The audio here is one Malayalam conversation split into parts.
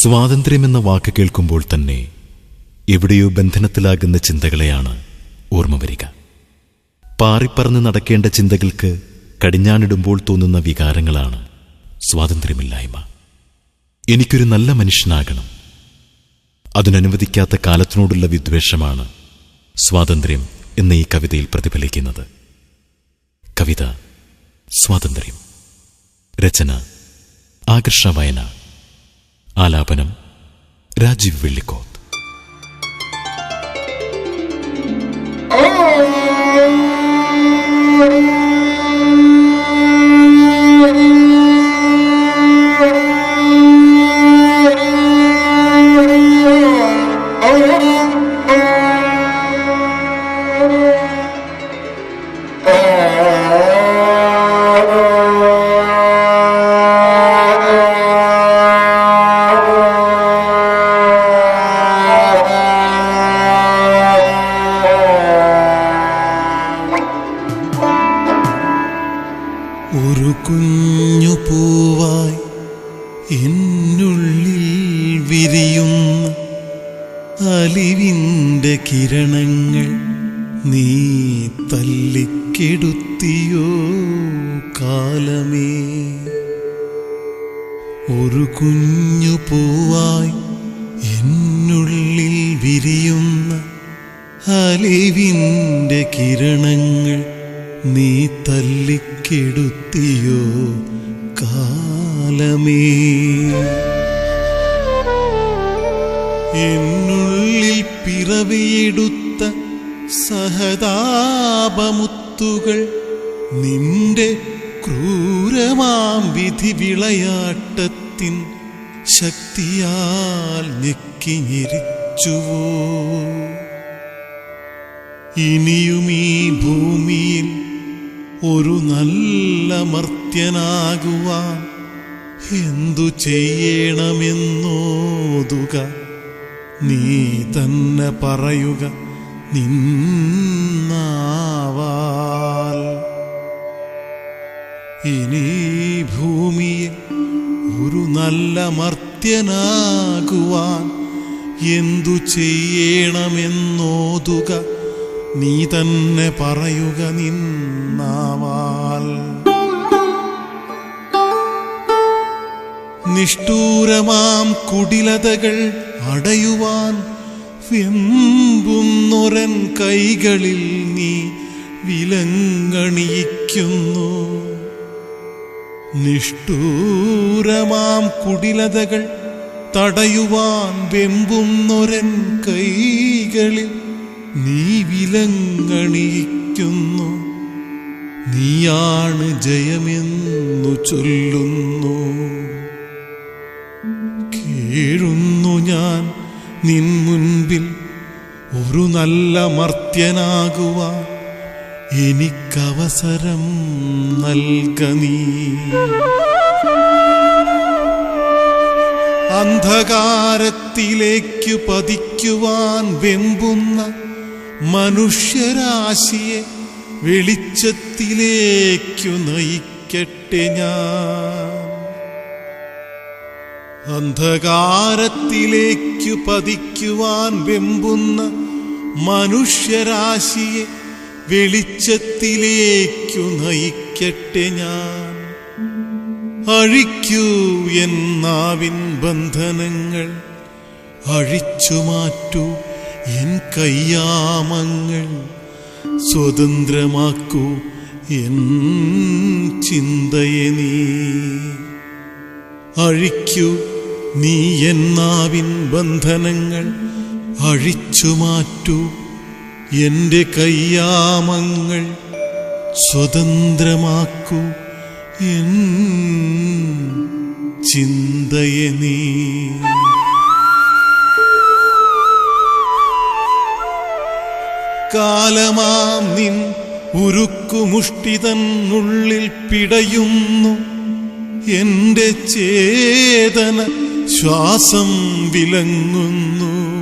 സ്വാതന്ത്ര്യമെന്ന വാക്ക് കേൾക്കുമ്പോൾ തന്നെ എവിടെയോ ബന്ധനത്തിലാകുന്ന ചിന്തകളെയാണ് ഓർമ്മ വരിക. പാറിപ്പറന്ന് നടക്കേണ്ട ചിന്തകൾക്ക് കടിഞ്ഞാണിടുമ്പോൾ തോന്നുന്ന വികാരങ്ങളാണ് സ്വാതന്ത്ര്യമില്ലായ്മ. എനിക്കൊരു നല്ല മനുഷ്യനാകണം. അതിനനുവദിക്കാത്ത കാലത്തിനോടുള്ള വിദ്വേഷമാണ് സ്വാതന്ത്ര്യം എന്ന ഈ കവിതയിൽ പ്രതിഫലിക്കുന്നത്. കവിത സ്വാതന്ത്ര്യം. രചന ആകർഷ വയന ആലാപനം. രാജീവ് വെള്ളിക്കോത്ത്. ഒരു വിരിയുന്ന അലിവിന്റെ കിരണങ്ങൾ നീ തല്ലിക്കെടുത്തിയോ കാലമേ? ഒരു കുഞ്ഞു പൂവായി എന്നുള്ളിൽ വിരിയുന്ന അലിവിന്റെ കിരണങ്ങൾ നീ തല്ലിക്കെടുത്തിയോ കാലമേ? പിറവിയെടുത്ത സഹതാപമുത്തുകൾ നിന്റെ ക്രൂരമാം വിധി വിളയാട്ടത്തിൻ ശക്തിയാൽ ഞെക്കിഞ്ഞെരിച്ചുവോ ഇനിയും ഈ ഭൂമിയിൽ ഒരു നല്ല മർത്യനാകുവാൻ എന്തു ചെയ്യണമെന്നോതുക. നീ തന്നെ പറയുക നിന്നാവാൽ. ഇനി ഭൂമിയിൽ ഒരു നല്ല മർത്യനാകുവാൻ എന്തു ചെയ്യണമെന്നോതുക നീ തന്നെ പറയുക നിന്നാവാൽ. നിഷ്ഠൂരമാം കുടിലതകൾ അടയുവാൻ വെമ്പുന്നൊരൻ കൈകളിൽ നീ വിലങ്ങണിയിക്കുന്നു. നിഷ്ഠൂരമാം കുടിലതകൾ തടയുവാൻ വെമ്പുന്നൊരൻ കൈകളിൽ നീ വിലങ്ങണിയിക്കുന്നു. നീയാണ് ജയമെന്നു ചൊല്ലുന്നു. നിൻ മുൻപിൽ ഒരു നല്ല മർത്യനാകുവാൻ എനിക്കവസരം നൽക നീ. അന്ധകാരത്തിലേക്ക് പതിക്കുവാൻ വെമ്പുന്ന മനുഷ്യരാശിയെ വെളിച്ചത്തിലേക്കു നയിക്കട്ടെ ഞാൻ. അന്ധകാരത്തിലേക്കു പതിക്കുവാൻ വെമ്പുന്ന മനുഷ്യരാശിയെ വെളിച്ചത്തിലേക്കു നയിക്കട്ടെ ഞാൻ. അഴിക്കൂ എന്നാവിൻ ബന്ധനങ്ങൾ അഴിച്ചു മാറ്റൂ എൻ കയ്യാമങ്ങൾ സ്വതന്ത്രമാക്കൂ എൻ ചിന്തയെ നീ. അഴിക്കൂ നീ എന്നാവിൻ ബന്ധനങ്ങൾ അഴിച്ചു മാറ്റൂ. എന്റെ കയ്യാമങ്ങൾ സ്വതന്ത്രമാക്കൂ. എൻ ചിന്തയെ നീ. കാലമാം നിൻ ഉരുക്കുമുഷ്ടിതന്നുള്ളിൽ പിടയുന്നു. എന്റെ ചേതന ശ്വാസം വിലങ്ങുന്നു.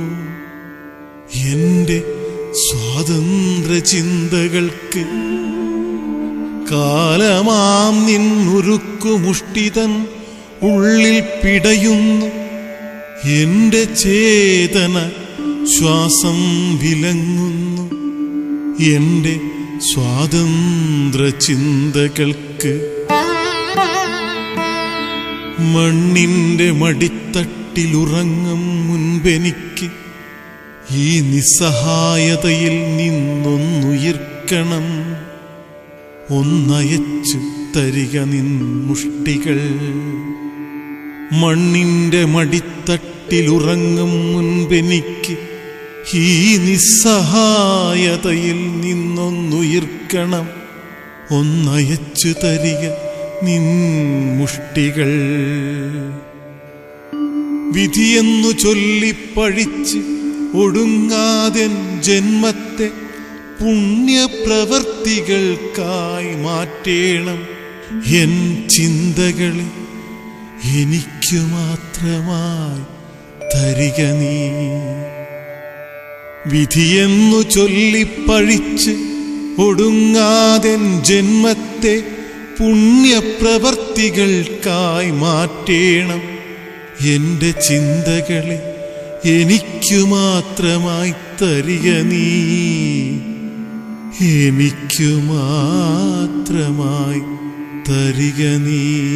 എന്റെ സ്വാതന്ത്ര്യ ചിന്തകൾക്ക് കാലമാം നിന്നുരുക്കുമുഷ്ടിതൻ ഉള്ളിൽ പിടയുന്നു. എന്റെ ചേതന ശ്വാസം വിലങ്ങുന്നു. എന്റെ സ്വാതന്ത്ര്യ ചിന്തകൾക്ക് മണ്ണിന്റെ മടിത്തട്ടിലുറങ്ങും മുൻപെനിക്ക് ഈ നിസ്സഹായതയിൽ നിന്നൊന്നുയർക്കണം. ഒന്നയച്ചു തരിക നിൻ മുഷ്ടികൾ. മണ്ണിന്റെ മടിത്തട്ടിലുറങ്ങും മുൻപെനിക്ക് ഈ നിസ്സഹായതയിൽ നിന്നൊന്നുയർക്കണം. ഒന്നയച്ചു തരിക നിൻ മുഷ്ടികൾ. വിധിയെന്നു ചൊല്ലിപ്പഴിച്ച് ഒടുങ്ങാതെൻ ജന്മത്തെ പുണ്യപ്രവർത്തികൾക്കായി മാറ്റേണം എൻ ചിന്തകളെ എനിക്കു മാത്രമായി തരിക നീ. വിധിയെന്നു ചൊല്ലിപ്പഴിച്ച് ഒടുങ്ങാതെൻ ജന്മത്തെ പുണ്യപ്രവർത്തികൾക്കായി മാറ്റേണം. എന്റെ ചിന്തകളെ എനിക്കു മാത്രമായി തരിക നീ. എനിക്കു മാത്രമായി തരിക നീ.